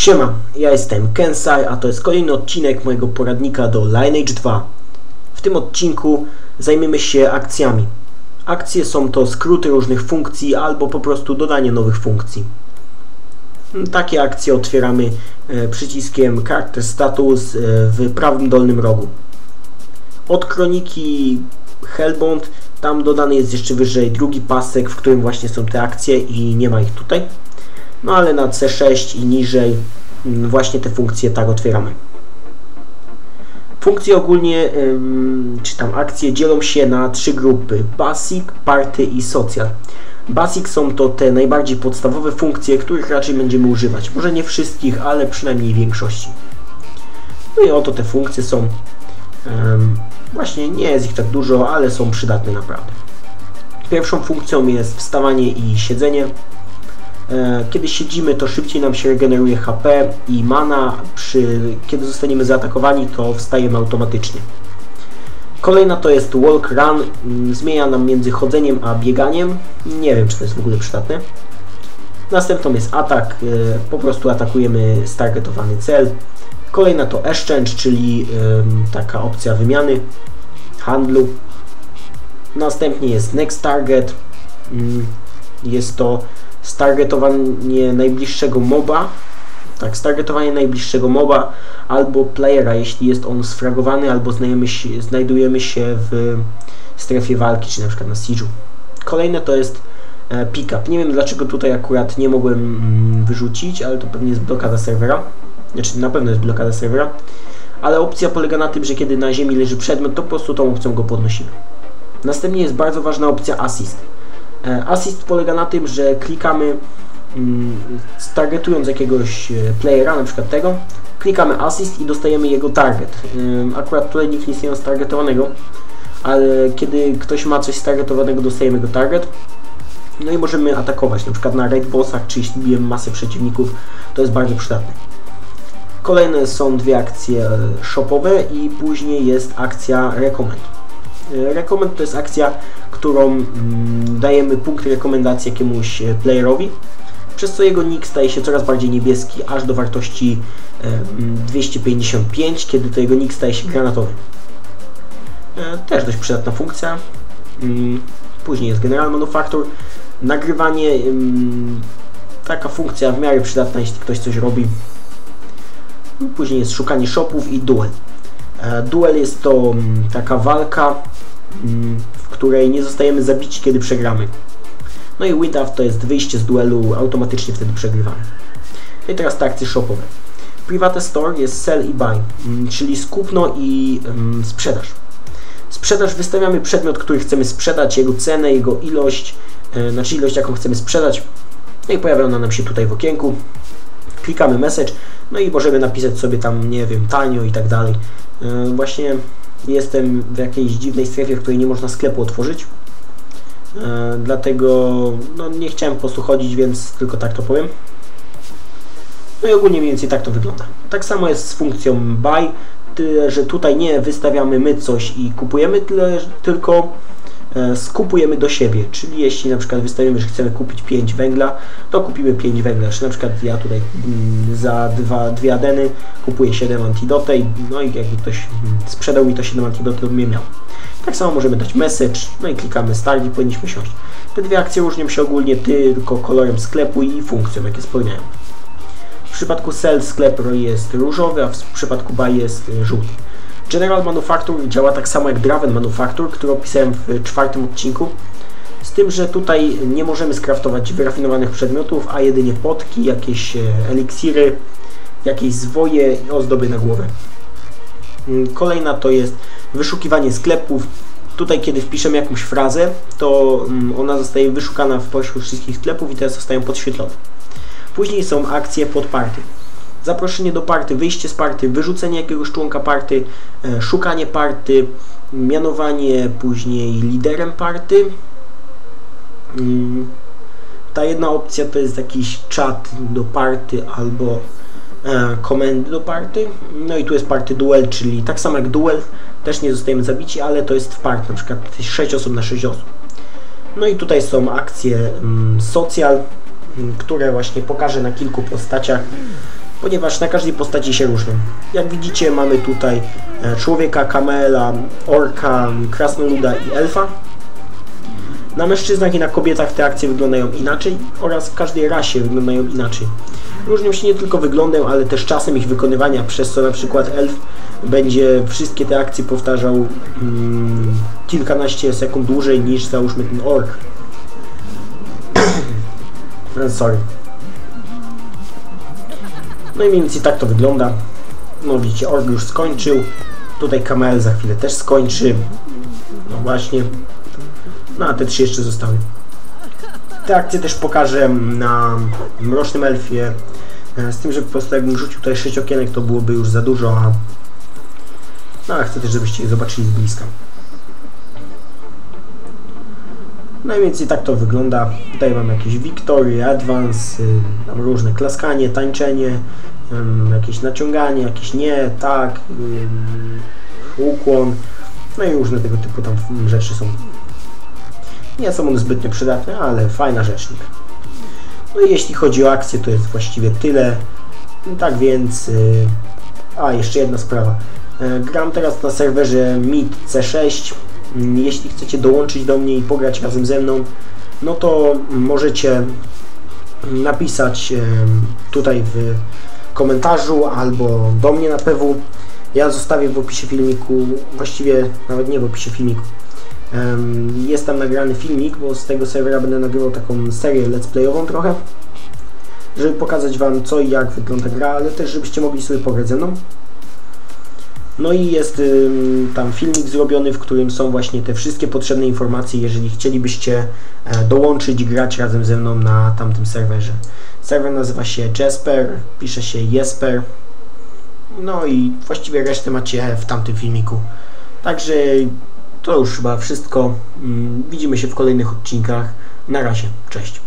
Siema, ja jestem Kensai, a to jest kolejny odcinek mojego poradnika do Lineage 2. W tym odcinku zajmiemy się akcjami. Akcje są to skróty różnych funkcji albo po prostu dodanie nowych funkcji. Takie akcje otwieramy e, przyciskiem Character Status e, w prawym dolnym rogu. Od kroniki Hellbound tam dodany jest jeszcze wyżej drugi pasek, w którym właśnie są te akcje i nie ma ich tutaj. No ale na C6 i niżej mm, właśnie te funkcje tak otwieramy. Funkcje ogólnie, czy tam akcje dzielą się na trzy grupy. Basic, Party i Social. Basic są to te najbardziej podstawowe funkcje, których raczej będziemy używać. Może nie wszystkich, ale przynajmniej większości. No i oto te funkcje są. Właśnie nie jest ich tak dużo, ale są przydatne naprawdę. Pierwszą funkcją jest wstawanie i siedzenie. E, kiedy siedzimy, to szybciej nam się regeneruje HP i mana. Przy, kiedy zostaniemy zaatakowani, to wstajemy automatycznie. Kolejna to jest walk run. Mm, zmienia nam między chodzeniem a bieganiem. Nie wiem, czy to jest w ogóle przydatne. Następną jest atak. E, po prostu atakujemy stargetowany cel. Kolejna to exchange, czyli taka opcja wymiany, handlu. Następnie jest next target. Mm, jest to stargetowanie najbliższego moba, tak, stargetowanie najbliższego moba albo playera, jeśli jest on sfragowany albo się, znajdujemy się w strefie walki, czy na przykład na siege'u. Kolejne to jest e, pickup. Nie wiem dlaczego tutaj akurat nie mogłem mm, wyrzucić, ale to pewnie jest blokada serwera. Znaczy na pewno jest blokada serwera. Ale opcja polega na tym, że kiedy na ziemi leży przedmiot, to po prostu tą opcją go podnosimy. Następnie jest bardzo ważna opcja assist. E, assist polega na tym, że klikamy mm, targetując jakiegoś e, playera, na przykład tego, klikamy assist i dostajemy jego target. Akurat tutaj nikt nie ma stargetowanego, ale kiedy ktoś ma coś stargetowanego, dostajemy go target. No i możemy atakować, na przykład na raid bossach, czy jeśli bijemy masę przeciwników, to jest bardzo przydatne. Kolejne są dwie akcje e, shopowe i później jest akcja recommend. Recommend to jest akcja, którą mm, dajemy punkt rekomendacji jakiemuś e, playerowi, przez co jego nick staje się coraz bardziej niebieski, aż do wartości 255, kiedy to jego nick staje się granatowy. E, też dość przydatna funkcja. Mm, później jest General Manufacture. Nagrywanie, mm, taka funkcja w miarę przydatna, jeśli ktoś coś robi. Później jest szukanie shopów i duel. E, duel jest to taka walka w której nie zostajemy zabici, kiedy przegramy. No i win to jest wyjście z duelu, automatycznie wtedy przegrywamy. No i teraz te akcje shopowe. Private Store jest sell i buy, mm, czyli skupno i um, sprzedaż. Sprzedaż wystawiamy przedmiot, który chcemy sprzedać, jego cenę, jego ilość, e, znaczy ilość jaką chcemy sprzedać. No i pojawia ona nam się tutaj w okienku. Klikamy message, no i możemy napisać sobie tam, nie wiem, tanio i tak dalej. E, właśnie Jestem w jakiejś dziwnej strefie, w której nie można sklepu otworzyć. E, dlatego no, nie chciałem po prostu chodzić, więc tylko tak to powiem. No i ogólnie mniej więcej tak to wygląda. Tak samo jest z funkcją buy, tyle że tutaj nie wystawiamy my coś i kupujemy, tyle, tylko skupujemy do siebie, czyli jeśli na przykład wystawimy, że chcemy kupić 5 węgla, to kupimy 5 węgla, czy na przykład ja tutaj mm, za dwa, adeny kupuję 7 antidote, no i jakby ktoś sprzedał mi to 7 antidote, to bym je miał. Tak samo możemy dać message, no i klikamy start i powinniśmy siąść. Te dwie akcje różnią się ogólnie tylko kolorem sklepu i funkcją, jakie spełniają. W przypadku sell sklep jest różowy, a w przypadku buy jest żółty. General Manufacture działa tak samo jak Draven Manufacture, który opisałem w czwartym odcinku. Z tym, że tutaj nie możemy skraftować wyrafinowanych przedmiotów, a jedynie potki, jakieś e, eliksiry, jakieś zwoje i ozdoby na głowę. Mm, kolejna to jest wyszukiwanie sklepów. Tutaj, kiedy wpiszemy jakąś frazę, to mm, ona zostaje wyszukana w pośród wszystkich sklepów i te zostają podświetlone. Później są akcje pod party zaproszenie do party, wyjście z party, wyrzucenie jakiegoś członka party, e, szukanie party, mianowanie później liderem party. Mm, ta jedna opcja to jest jakiś czat do party albo e, komendy do party. No i tu jest party duel, czyli tak samo jak duel, też nie zostajemy zabici, ale to jest w party, na przykład 6 osób na 6 osób. No i tutaj są akcje mm, social, mm, które właśnie pokażę na kilku postaciach ponieważ na każdej postaci się różnią. Jak widzicie mamy tutaj e, człowieka, kamela, orka, krasnoluda i elfa. Na mężczyznach i na kobietach te akcje wyglądają inaczej oraz w każdej rasie wyglądają inaczej. Różnią się nie tylko wyglądem, ale też czasem ich wykonywania, przez co na przykład elf będzie wszystkie te akcje powtarzał mm, kilkanaście sekund dłużej niż załóżmy ten ork. Sorry. No i mniej więcej tak to wygląda. No widzicie, ork już skończył. Tutaj Kamel za chwilę też skończy. No właśnie. No a te trzy jeszcze zostały. Te akcje też pokażę na Mrocznym Elfie. E, Z tym, że po prostu jakbym rzucił tutaj 6 okienek, to byłoby już za dużo, a... No a chcę też, żebyście je zobaczyli z bliska. No i więcej tak to wygląda. Tutaj mam jakieś Victory, Advance, y, różne klaskanie, tańczenie, jakieś naciąganie, jakieś nie, tak, ukłon, no i różne tego typu tam rzeczy są. Nie są one zbytnio przydatne, ale fajna rzecznik. No i jeśli chodzi o akcję, to jest właściwie tyle. Tak więc... y, A, jeszcze jedna sprawa. E, Gram teraz na serwerze MIT C6. Jeśli chcecie dołączyć do mnie i pograć razem ze mną, no to możecie napisać tutaj w komentarzu albo do mnie na PW. Ja zostawię w opisie filmiku, właściwie nawet nie w opisie filmiku. Jest tam nagrany filmik, bo z tego serwera będę nagrywał taką serię let's playową trochę, żeby pokazać Wam co i jak wygląda gra, ale też żebyście mogli sobie pograć ze mną. No i jest tam filmik zrobiony, w którym są właśnie te wszystkie potrzebne informacje, jeżeli chcielibyście e, dołączyć, grać razem ze mną na tamtym serwerze. Serwer nazywa się Jasper, pisze się Jesper. No i właściwie resztę macie w tamtym filmiku. Także to już chyba wszystko. Mm, Widzimy się w kolejnych odcinkach. Na razie, cześć.